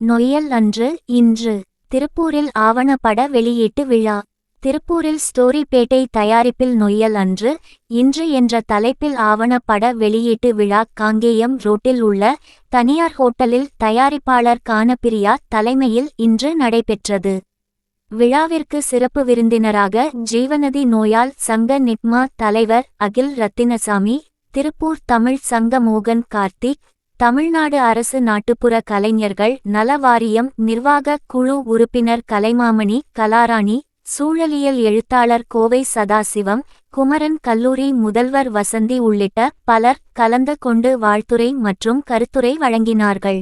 நொய்யல் அன்று இன்று. திருப்பூரில் ஆவணப்பட வெளியீட்டு விழா. திருப்பூரில் ஸ்டோரிபேட்டை தயாரிப்பில் நொய்யல் அன்று இன்று என்ற தலைப்பில் ஆவணப்பட வெளியீட்டு விழா காங்கேயம் ரோட்டில் உள்ள தனியார் ஹோட்டலில் தயாரிப்பாளர் கானபிரியா தலைமையில் இன்று நடைபெற்றது. விழாவிற்கு சிறப்பு விருந்தினராக ஜீவநதி நோயால் சங்க நிட்மா தலைவர் அகில் ரத்தினசாமி திருப்பூர் தமிழ் சங்க மோகன் கார்த்திக் தமிழ்நாடு அரசு நாட்டுப்புற கலைஞர்கள் நல வாரியம் நிர்வாக குழு உறுப்பினர் கலைமாமணி கலாராணி சூழலியல் எழுத்தாளர் கோவை சதாசிவம் குமரன் கல்லூரி முதல்வர் வசந்தி உள்ளிட்ட பலர் கலந்து கொண்டு வாழ்த்துரை மற்றும் கருத்துரை வழங்கினார்கள்.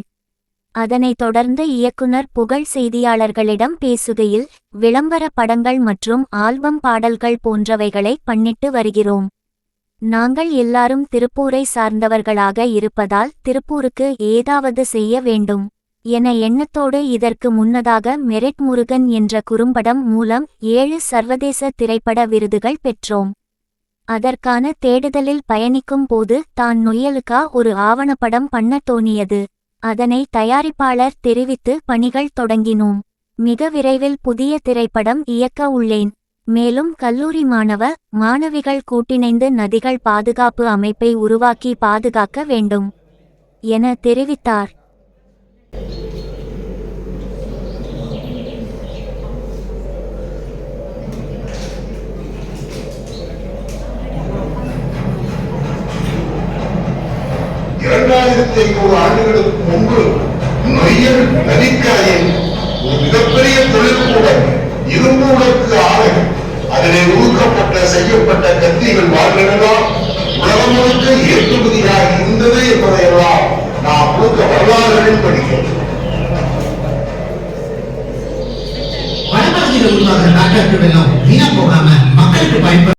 அதனைத் தொடர்ந்து இயக்குனர் புகழ் செய்தியாளர்களிடம் பேசுகையில் விளம்பர படங்கள் மற்றும் ஆல்பம் பாடல்கள் போன்றவைகளை பண்ணிட்டு வருகிறோம். நாங்கள் எல்லாரும் திருப்பூரை சார்ந்தவர்களாக இருப்பதால் திருப்பூருக்கு ஏதாவது செய்ய வேண்டும் என எண்ணத்தோடு இதற்கு முன்னதாக மெரிட் முருகன் என்ற குறும்படம் மூலம் ஏழு சர்வதேச திரைப்பட விருதுகள் பெற்றோம். அதற்கான தேடுதலில் பயணிக்கும் போது தான் நொயலுக்கா ஒரு ஆவணப்படம் பண்ண தோணியது. அதனை தயாரிப்பாளர் தெரிவித்து பணிகள் தொடங்கினோம். மிக விரைவில் புதிய திரைப்படம் இயக்க உள்ளேன். மேலும் கல்லூரி மாணவ மாணவிகள் கூட்டிணைந்து நதிகள் பாதுகாப்பு அமைப்பை உருவாக்கி பாதுகாக்க வேண்டும் என தெரிவித்தார். இரண்டாயிரத்தி ஐநூறு ஆண்டுகளுக்கு முன்பு நொய்யல் நதிக்கரையில் ஒரு மிகப்பெரிய சக்திகள் கத்திகள் உலகம் முழுக்க ஏற்றுமதியாக இருந்தது என்பதையெல்லாம் நாம் முழுக்க வரலாறுகளில் படிக்கிறோம் வடபகுதியில் உருவாகிற டாக்டர்கள் எல்லாம் வீணா போகாம மக்களுக்கு பயன்படும்